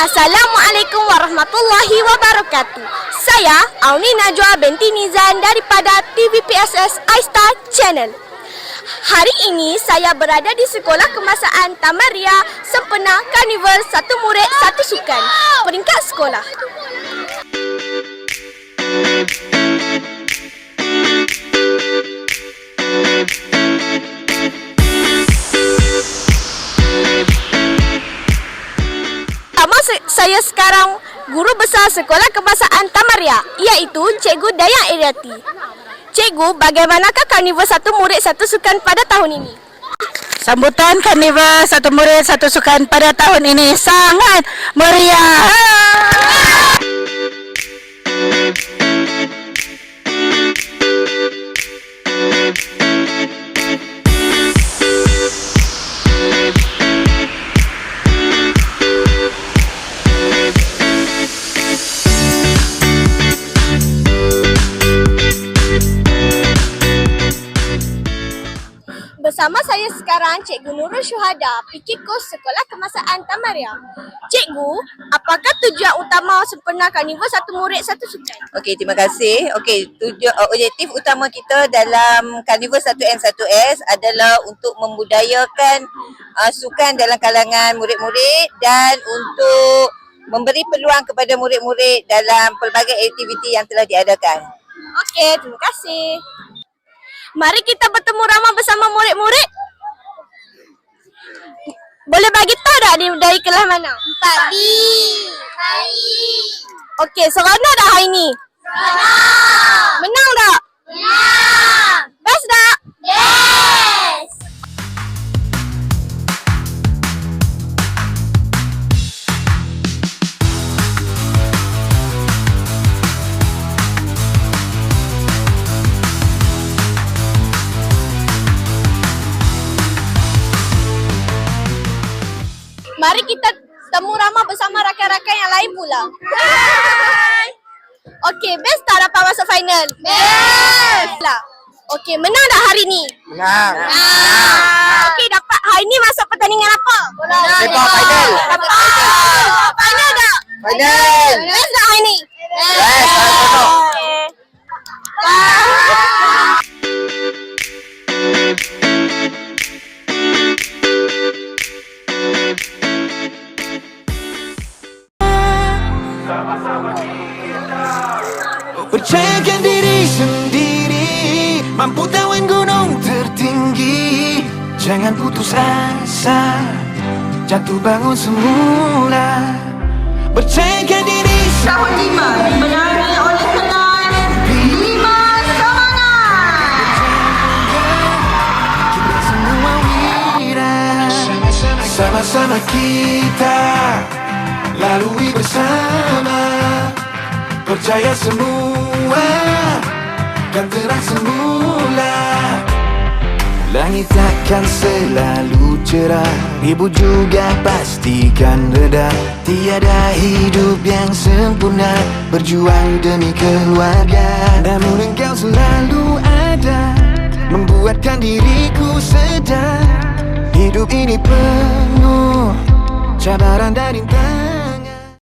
Assalamualaikum warahmatullahi wabarakatuh. Saya Auni Najwa binti Nizan daripada TVPSS iStar Channel. Hari ini saya berada di Sekolah Kemasaan Tamaria sempena Karnival Satu Murid Satu Sukan peringkat sekolah. Saya sekarang guru besar Sekolah Kebangsaan Tamaria iaitu Cikgu Dayang Iriati. Cikgu, bagaimanakah karnival satu murid satu sukan pada tahun ini? Sambutan Karnival Satu Murid Satu Sukan pada tahun ini sangat meriah. Bersama saya sekarang Cikgu Nurul Syuhada, PK Kos Sekolah Kemasaan Tamaria. Cikgu, apakah tujuan utama sempena karnival satu murid satu sukan? Okey, terima kasih. Okey, tujuan uh, objektif utama kita dalam Carnival 1M1S adalah untuk membudayakan uh, sukan dalam kalangan murid-murid dan untuk memberi peluang kepada murid-murid dalam pelbagai aktiviti yang telah diadakan. Okey, terima kasih. Mari kita bertemu ramah bersama murid-murid. Boleh bagi tahu tak dia dari kelas mana? Empat B. Okey, seronok dah hari ni? Seronok. Mari kita temu ramah bersama rakan-rakan yang lain pula. Hai. Okey, best tak dapat masuk final? Best. Lah. Okey, menang dah hari ni? Menang. Ah. Okey, dapat hari ni masuk pertandingan apa? Sepak final. Dapat. Final tak? Final. Tak ni? Best, Percayakan diri sendiri. Mampu tawan gunung tertinggi. Jangan putus asa. Jatuh bangun semula. Percayakan diri Tahun lima dimenangi oleh kenal Lima semangat Kita semua wira. Sama-sama kita. Lalui bersama. Percaya semua Kan terang semula. Langit takkan selalu cerah. Ibu juga pastikan reda. Tiada hidup yang sempurna. Berjuang demi keluarga. Namun engkau selalu ada. Membuatkan diriku sedar. Hidup ini penuh Cabaran dan rintangan